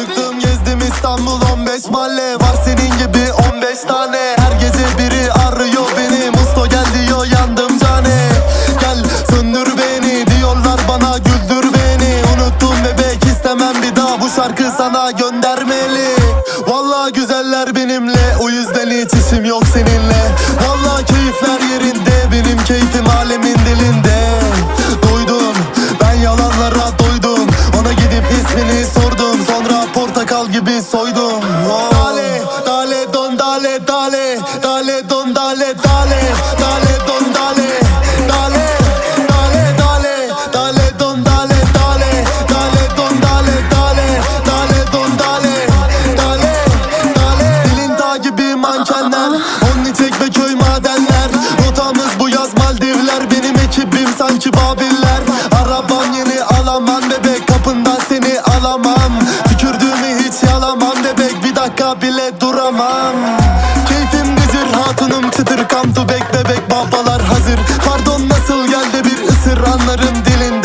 Çıktım gezdim İstanbul 15 mahalle. Var senin gibi 15 tane. Her gece biri arıyor beni. Musto gel diyor yandım cane. Gel söndür beni diyorlar bana güldür beni. Unuttum bebek istemem bir daha. Bu şarkı sana göndermeli. Vallahi güzeller benimle. O yüzden hiç işim yok seninle. Vallahi keyifler yerinde. Benim keyfim alemin dilinde. Duydum ben yalanlara doydum. Ona gidip ismini sordum gibi soydum Oh. Dale, dale, don, dale, dale Dale, don, dale, dale Dale, don, dale Dale, dale, dale Dale, don, dale, dale Dale, don, dale, dale Dale, don, dale Dale, dale Dilin dağ gibi mankenlerOnni Çekmeköy madenler Rotamız bu yaz Maldivler Benim ekibim sanki Babiller hatunum çıtır Come to back bebek babalar hazır. Pardon nasıl geldi bir ısır? Anlarım dilinden